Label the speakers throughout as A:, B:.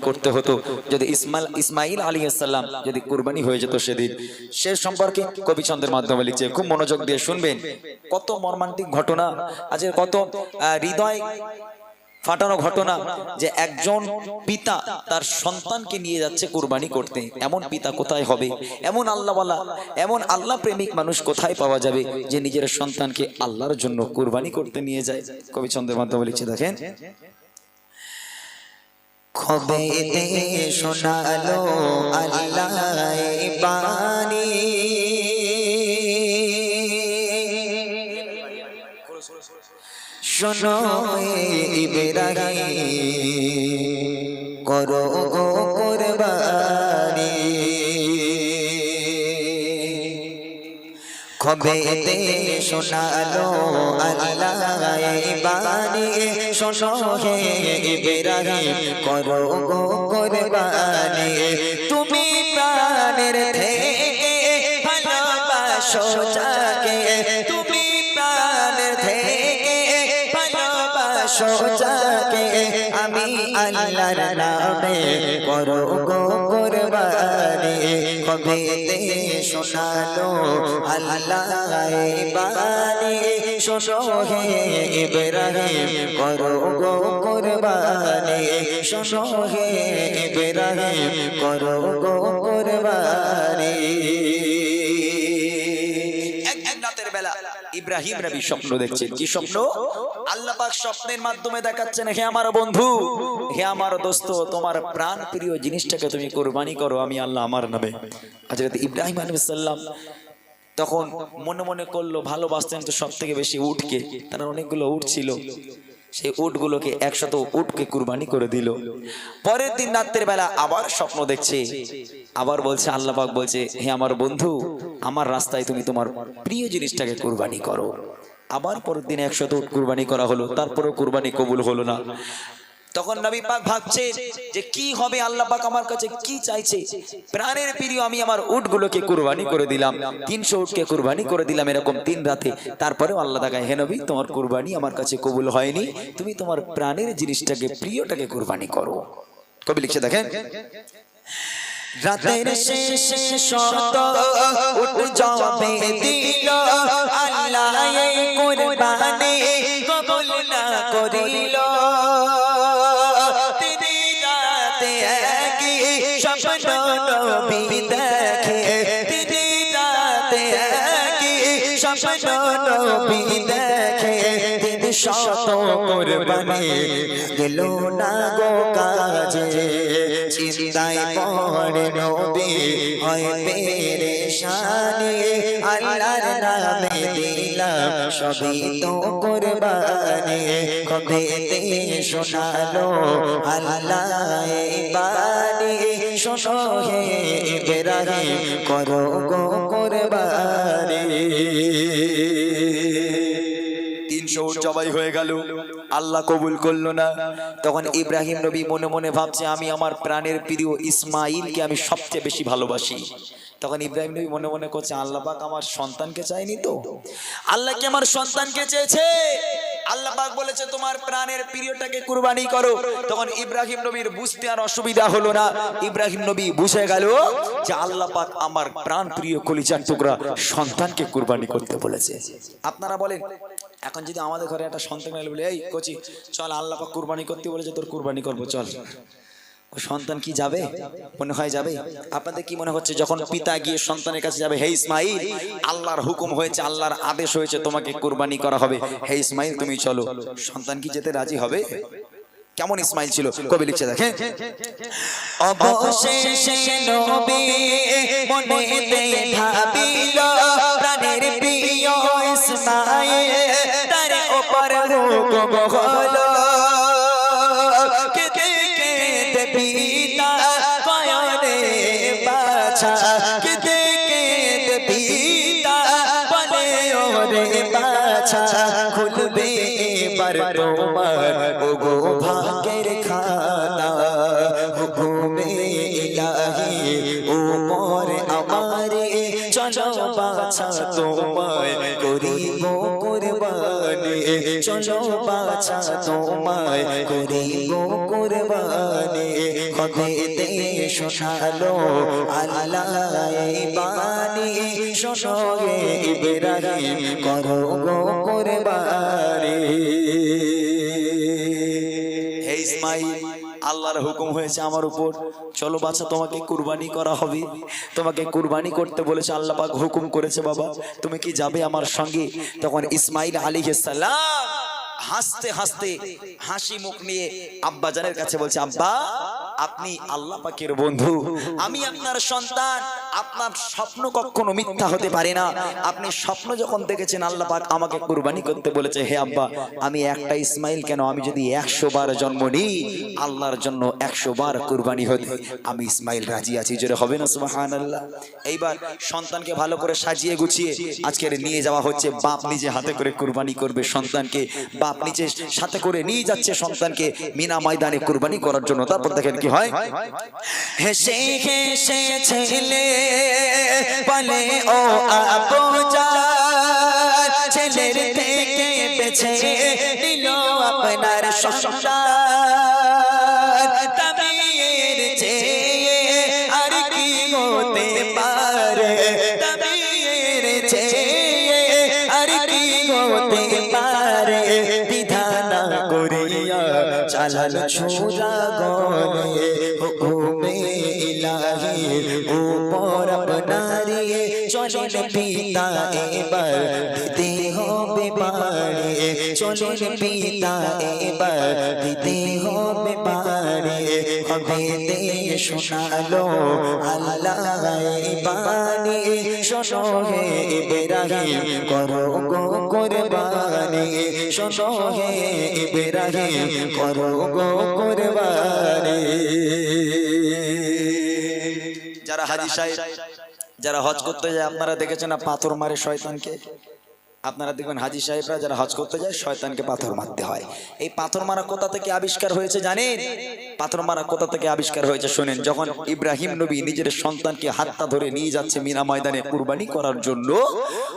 A: করতে হতো। যদি ইসমাইল ইসমাইল আলী সাল্লাম যদি কুরবানি হয়ে যেত সেদিন, সে সম্পর্কে কবিচন্দ্রের মাধ্যমে লিখছে, খুব মনোযোগ দিয়ে শুনবেন। কত মর্মান্তিক ঘটনা আজ কত হৃদয় ফাটানো ঘটনা যে একজন পিতা তার সন্তানকে নিয়ে যাচ্ছে কুরবানি করতে। এমন পিতা কোথায় হবে? এমন আল্লাহওয়ালা, এমন আল্লাহ প্রেমিক মানুষ কোথায় পাওয়া যাবে যে নিজের সন্তানকে আল্লাহর জন্য কুরবানি করতে নিয়ে যায়? কবিচন্দ্রের মাধ্যমে লিখছে, দেখেন।
B: খবে শোনালো আল্লাহ বাণী? শোনো ইব্রাহিম করো কোরবানি। খবে শোনালো আল্লাহ বাণী? শোনো হে ইব্রাহিম করো গো কোরবানি তুমি প্রাণের থেকে ভালোবাসো যাকে আল্লাহর নামে করো গো কোরবানি। কবে শোনালো আল্লাহ বাণী। শোনো হে ইব্রাহিম, করো গো কোরবানি। হে ইব্রাহিম, করো গো কোরবানি।
A: ইব্রাহিম নবী স্বপ্ন দেখছেন। কি স্বপ্ন? আল্লাহ পাক স্বপ্নের মাধ্যমে দেখাচ্ছেন, হে আমার বন্ধু, হে আমার দোস্ত, তোমার প্রাণ প্রিয় জিনিসটাকে তুমি কোরবানি করো, আমি আল্লাহ আমার নামে। হযরত ইব্রাহিম আলাইহিস সালাম তখন মনে মনে করল, ভালোবাসতেন তো সব থেকে বেশি উঠকে তার অনেকগুলো উট ছিল। সেই উটগুলোকে একশত উটকে কুরবানি করে দিল। পরের দিন রাত্রের বেলা আবার স্বপ্ন দেখছে। আবার বলছে, আল্লাহ পাক বলছে, হে আমার বন্ধু, আমার রাস্তায় তুমি তোমার প্রিয় জিনিসটাকে কুরবানি করো। আবার পরের দিন একশত উট কুরবানি করা হলো। তারপরেও কুরবানি কবুল হলো না। তখন নবী পাক ভাবছে যে কি হবে আল্লাহ পাক আমার কাছে কি চাইছে? প্রাণের প্রিয় আমি আমার উটগুলোকে কুরবানি করে দিলাম, তিনশো উটকে কুরবানি করে দিলাম এরকম তিন রাতে। তারপরেও আল্লাহ তাকায়, হে নবী, তোমার কুরবানি আমার কাছে কবুল হয়নি, তুমি তোমার প্রাণের জিনিসটাকে, প্রিয়টাকে কুরবানি করো। কবি লিখছে, দেখেন।
B: রাতের শেষে শত উঠ যাবে দিল, আল্লাহ কুরবানি নবী দেখে শত গেল না গো কাজে, চিন্তায় পড়ে নবী, হয় পেরেশানি। আল্লাহর নামে দিলাম সবই তো কবে শোনালো শোনো হে ইব্রাহিম, করো গো
A: উট জবাই হয়ে গেল। আল্লাহ কবুল করল না। তখন ইব্রাহিম নবী মনে মনে ভাবছে, আমি আমার প্রাণের প্রিয় ইসমাইলকে আমি সবচেয়ে বেশি ভালোবাসি। তখন ইব্রাহিম নবী মনে মনে করছে, আল্লাহ আমার সন্তানকে চাইনি তো? আল্লাহ কি আমার সন্তানকে চেয়েছে? আল্লাহ পাক বলেছে, তোমার প্রাণের প্রিয়টাকে কুরবানি করো। তখন ইব্রাহিম নবীর বুঝতে আর অসুবিধা হলো না। ইব্রাহিম নবী বুঝে গেল যে আল্লাহ আমার প্রাণ প্রিয় কলিজার টুকরা সন্তানকে কুরবানি করতে বলেছে। আপনারা বলেন এখন যদি আমাদের ঘরে একটা সন্তান এলে বলে, এই কচি, চল আল্লাহ পাক কুরবানি করতে বলেছে, তোর কুরবানি করব, চল। ও সন্তান কি যাবে? মনে হয় যাবে। আপনাদের কি মনে হচ্ছে, যখন পিতা গিয়ে সন্তানের কাছে যাবে, হে ইসমাইল, আল্লাহর হুকুম হয়েছে, আল্লাহর আদেশ হয়েছে, তোমাকে কুরবানি করা হবে। হে ইসমাইল, তুমি চলো। সন্তান কি যেতে রাজি হবে? কেমন ইসমাইল ছিল? কবি লিখছে দেখে
B: অবশেষে ওপর হুকুম হলো কেঁদে কেঁদে পিতা পয়নে বাছা? কেঁদে কেঁদে পিতা বলে ওরে বাছা? খুলবে এবার তোমার ওগো ভাগ্যের খাতা। হুকুমে ইলাহি উপর আমারে চলো বাছা তোমায় চলো বাছা তোমায় করিব কুরবানি। কবে দে শোনালো আল্লাহ বাণী। শোনো ইব্রাহিম, করো গো কুরবানি।
A: হে ইসমাইল আল্লাহর হুকুম হয়েছে আমার উপর। চলো বাচ্চা তোমাকে কুরবানি করা হবে। তোমাকে কুরবানি করতে বলেছে, আল্লাহ পাক হুকুম করেছে, বাবা। তুমি কি যাবে আমার সঙ্গে? তখন ইসমাইল আলাইহিস সালাম হাসতে হাসতে হাসি মুখ নিয়ে আব্বাজানের কাছে বলছে, আব্বা, আপনি আল্লাহ পাকের বন্ধু। আমি আপনার সন্তান। আপনার স্বপ্ন কখনো মিথ্যা হতে পারে না। আপনি স্বপ্ন যখন দেখেছেন, আল্লাহ পাক আমাকে কুরবানি করতে বলেছে, হে আব্বা, আমি একটা ইসমাইল কেন? আমি যদি একশো বার জন্ম নিই, আল্লাহর জন্য একশো বার কুরবানি হতে। আমি ইসমাইল রাজি আছি। জোরে হবে না সুবাহান আল্লাহ এইবার সন্তানকে ভালো করে সাজিয়ে গুছিয়ে আজকের নিয়ে যাওয়া হচ্ছে। বাপ নিজে হাতে করে কুরবানি করবে সন্তানকে। বাপ নিজে সাথে করে নিয়ে যাচ্ছে সন্তানকে মিনা ময়দানে কুরবানি করার জন্য। তারপর দেখেন কি হয়।
B: হেসে হেসে ছেলে বলে, ও আবুজা ছেলের থেকে নিল আপনার সন্তান তাবিয়ের চেয়ে আর কি হতে পারে? তাবিয়ের চেয়ে আর কি হতে পারে? বিধানা করিয়া চালাল ছোড়া গনে চলেন পিতা এবার, দিতে হবে বাড়ি চলেন পিতা এবার, দিতে হবে বাড়ি হবে দে শোনালো আল্লাহ বাণী শোনো হে করো গো কুরবানি। শোনো হে ইব্রাহিম, করো গো কুরবানি।
A: যারা হাজি সাহেব যারা হজ করতে যায়, আপনারা দেখেছেন না পাথর মারে শয়তানকে? আপনারা দেখবেন হাজি সাহেবরা যারা হজ করতে যায়, শয়তানকে পাথর মারতে হয়। এই পাথর মারা কোথা থেকে আবিষ্কার হয়েছে জানেন? পাথর মারা কোথা থেকে আবিষ্কার হয়েছে শোনেন, যখন ইব্রাহিম নবী নিজের সন্তানকে হাতটা ধরে নিয়ে যাচ্ছে মিনা ময়দানে কুরবানি করার জন্য,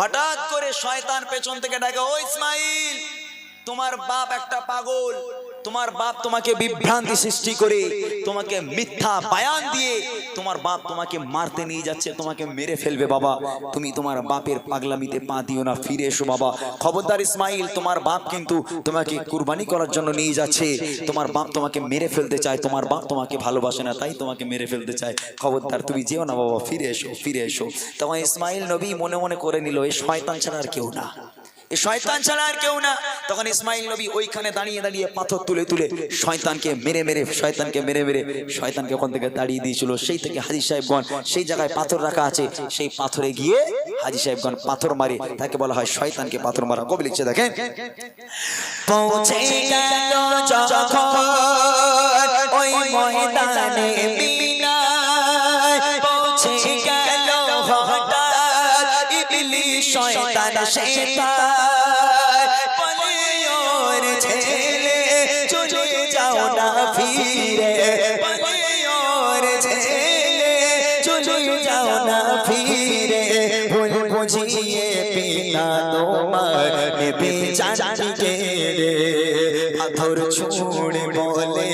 A: হঠাৎ করে শয়তান পেছন থেকে ডাকে, ও ইসমাইল, তোমার বাপ একটা পাগল তোমার বাপ তোমাকে বিভ্রান্তি সৃষ্টি করে, তোমাকে মিথ্যা বায়ান দিয়ে তোমার বাপ তোমাকে মারতে নিয়ে যাচ্ছে, তোমাকে মেরে ফেলবে বাবা। তুমি তোমার বাপের পাগলামিতে পা দিও না, ফিরে এসো বাবা। খবরদার ইসমাইল, তোমার বাপ কিন্তু তোমাকে কুরবানি করার জন্য নিয়ে যাচ্ছে। তোমার বাপ তোমাকে মেরে ফেলতে চায়, তোমার বাপ তোমাকে ভালোবাসে না, তাই তোমাকে মেরে ফেলতে চায়। খবরদার, তুমি যেও না বাবা, ফিরে এসো ফিরে এসো। তখন ইসমাইল নবী মনে মনে করে নিল এই শয়তান ছাড়া আর কেউ না। শয়তান ছাড়া আর কেউ না। তখন ইসমাইল নবী ওইখানে দাঁড়িয়ে দাঁড়িয়ে পাথর তুলে তুলে শয়তানকে মেরে মেরে, শয়তানকে মেরে মেরে শয়তানকে ওখান থেকে দাঁড়িয়ে দিয়েছিল। সেই থেকে হাজি সাহেবগণ সেই জায়গায় পাথর রাখা আছে। সেই পাথরে গিয়ে হাজি সাহেবগণ পাথর মারে। তাকে বলা হয় শয়তানকে পাথর মারা। কবে লিখছে, দেখেন।
B: পৌঁছে গেল যখন ওই ময়দানে শয়তান শয়তান বলে ওর ছেলে চলে যাও না ফিরে। বলে ওর ছেলে চলে যাও না ফিরে। ভুল বুঝিয়ে পিতা তোমার নেবে জানকে রে। বলে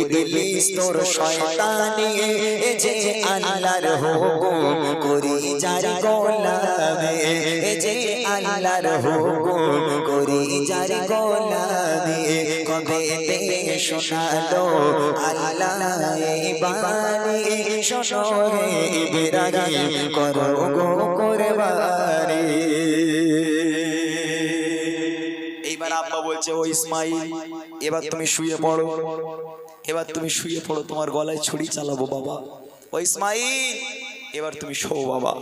B: ইবলিস তোর শয়তানি, এ যে আল্লাহর হুকুম করি যার গোলামে, এ যে আল্লাহর হুকুম করি যার গোলামে, কবে তে শোনালো আল্লাহ বাণী, শোনো ইব্রাহিম, করো গো কুরবানি।
A: এইবার আব্বা বলছে, ও ইসমাইল, এবার তুমি শুয়ে পড়ো। এবার তুমি শুয়ে পড়ো তোমার গলায় ছুরি চালাবো বাবা। ও ইসমাইল! এবার তুমি শো বাবা।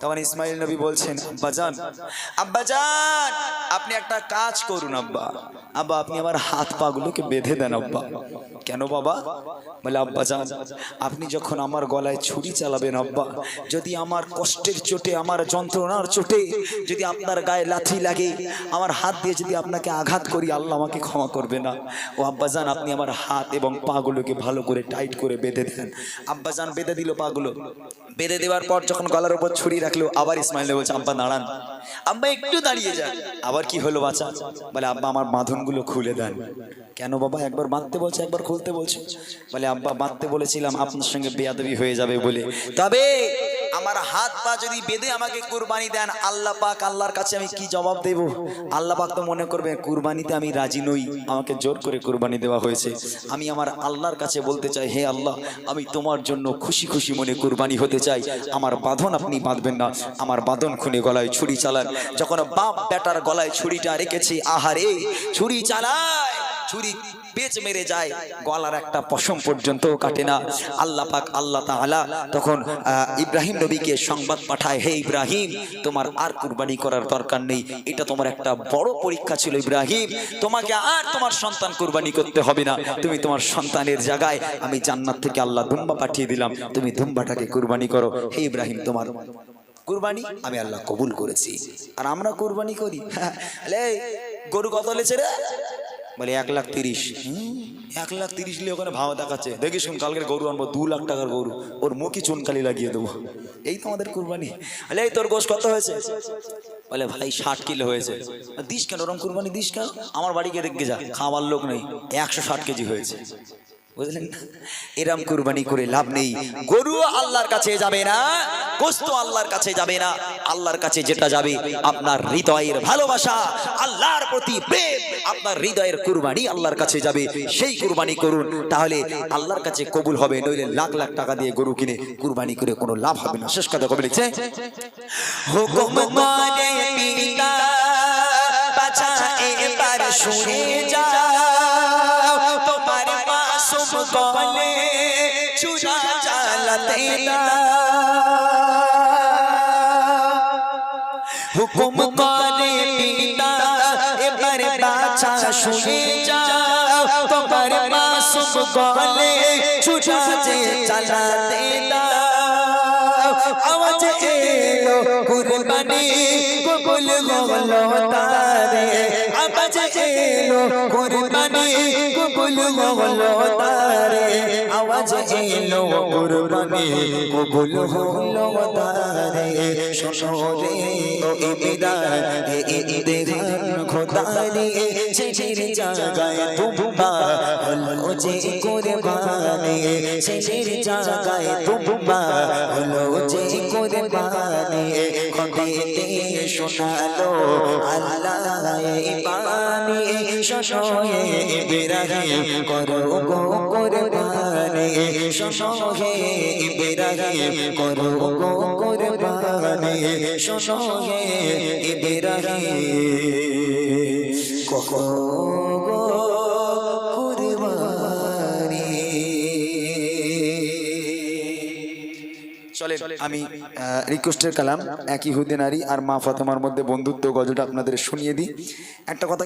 A: তখন ইসমাইল নবী বলছেন আব্বাজান আব্বাজান আপনি একটা কাজ করুন আব্বা। আব্বা আপনি আমার হাত পাগুলোকে বেঁধে দেন আব্বা। কেন বাবা? বলে আব্বাজান আপনি যখন আমার গলায় ছুরি চালাবেন আব্বা যদি আমার কষ্টের চোটে আমার যন্ত্রণার চোটে যদি আপনার গায়ে লাথি লাগে আমার হাত দিয়ে যদি আপনাকে আঘাত করি আল্লাহ আমাকে ক্ষমা করবে না। ও আব্বাজান আপনি আমার হাত এবং পাগুলোকে ভালো করে টাইট করে বেঁধে দেন। আব্বাজান বেঁধে দিল পাগুলো। বেঁধে দেওয়ার পর যখন গলার উপর ছুরি রাখল, আবার ইসমাইল বলছে, আব্বা, দাঁড়ান। আব্বা, একটু দাঁড়িয়ে যান। আবার কি হলো বাচ্চা বলে, আব্বা, আমার বাঁধনগুলো খুলে দেন। কেন বাবা? একবার বাঁধতে বলছে, একবার খুলতে বলছে। বলে, আব্বা, বাঁধতে বলেছিলাম, আপনার সঙ্গে বেয়াদবি হয়ে যাবে বলে। তবে আমার হাত পা যদি বেঁধে আমাকে কুরবানি দেন, আল্লাহ পাক আল্লাহর কাছে আমি কি জবাব দেব? আল্লাহ পাক তো মনে করবে, কুরবানিতে আমি রাজি নই। আমাকে জোর করে কুরবানি দেওয়া হয়েছে। আমি আমার আল্লাহর কাছে বলতে চাই, হে আল্লাহ, আমি তোমার জন্য খুশি খুশি মনে কুরবানি হতে চাই। আমার বাঁধন আপনি বাঁধবেন না। আমার বাঁধন খুনে গলায় ছুরি চালান। যখন বাপ বেটার গলায় ছুরিটা রেখেছি, আহারে, ছুরি চালায়। ছুরি পেঁচ মেরে যায়, গলার একটা পশম পর্যন্ত কাটে না। আল্লাহ পাক, আল্লাহ তাআলা তখন ইব্রাহিম নবীকে সংবাদ পাঠায়, হে ইব্রাহিম, তোমার আর কুরবানি করার দরকার নেই। এটা তোমার একটা বড় পরীক্ষা ছিল ইব্রাহিম। তোমাকে আর তোমার সন্তান কুরবানি করতে হবে না। তুমি তোমার সন্তানের জায়গায়, আমি জান্নাত থেকে আল্লাহ দুম্বা পাঠিয়ে দিলাম। তুমি দুম্বাটাকে কুরবানি করো। হে ইব্রাহিম, তোমার কুরবানি আমি আল্লাহ কবুল করেছি। আর আমরা কুরবানি করি? গরু কত লেছে রে? বলে, এক লাখ তিরিশ। এক লাখ তিরিশ নিয়ে ওখানে ভাও দেখাচ্ছে। দেখি শুন, কালকের গরু আনব, দু লাখ টাকার গরু। ওর মুখে চুনকালি লাগিয়ে দেবো। এই তো আমাদের কুরবানি। বলে, এই তোর গোশ কত হয়েছে? বলে ভাই ষাট কিলো হয়েছে। দিস কেন? ওরম কুরবানি দিস কেন? আমার বাড়ি বাড়িকে দেখে যা খাওয়ার লোক নেই। একশো ষাট কেজি হয়েছে। বুঝলেন? এরম কুরবানি করে লাভ নেই। গরু আল্লাহর কাছে যাবে না গোস্ত আল্লাহর কাছে যাবে না। আল্লাহর কাছে যেটা যাবে আপনার হৃদয়ের ভালোবাসা আল্লাহর প্রতি প্রেম আপনার হৃদয়ের কুরবানি আল্লাহর কাছে যাবে। সেই কুরবানি করুন তাহলে আল্লাহর কাছে কবুল হবে নইলে লাখ লাখ টাকা দিয়ে গরু কিনে কুরবানি করে কোনো লাভ হবে না। শেষ কথা কবে লিখছে?
B: হুকুম করে পিতা বাছা এবার শুনে তোমার মাসুম গলে চুরা চালাতে হুকুম করে পিতা এবার বাছা শুনে যাও তোমার মাসুম গলে চুরা যে চালাতে দাও আওয়াজ এলো কুরবানি কবুল হলো তারে। আওয়াজ এলো কুরবানি কবুল হলো তারে। আওয়াজ এলো কুরবানি কবুল হলো তারে। শোনো রে ও ইবিদার এ ইন্দেগান খোদারি ছেড়ে জাগায় তুম্বা হলো যে কুরবানি। ছেড়ে জাগায় তুম্বা হলো যে কুরবানি। খোদাতে শোনালো আল্লাহ ইবানি শোনো ইব্রাহিম করো গো কুরবানি।
A: আমি রিকোয়েস্টের কালাম। একই হুদে নারী আর মা ফাতেমার মধ্যে বন্ধুত্ব গজলটা আপনাদের শুনিয়ে দিই। একটা কথা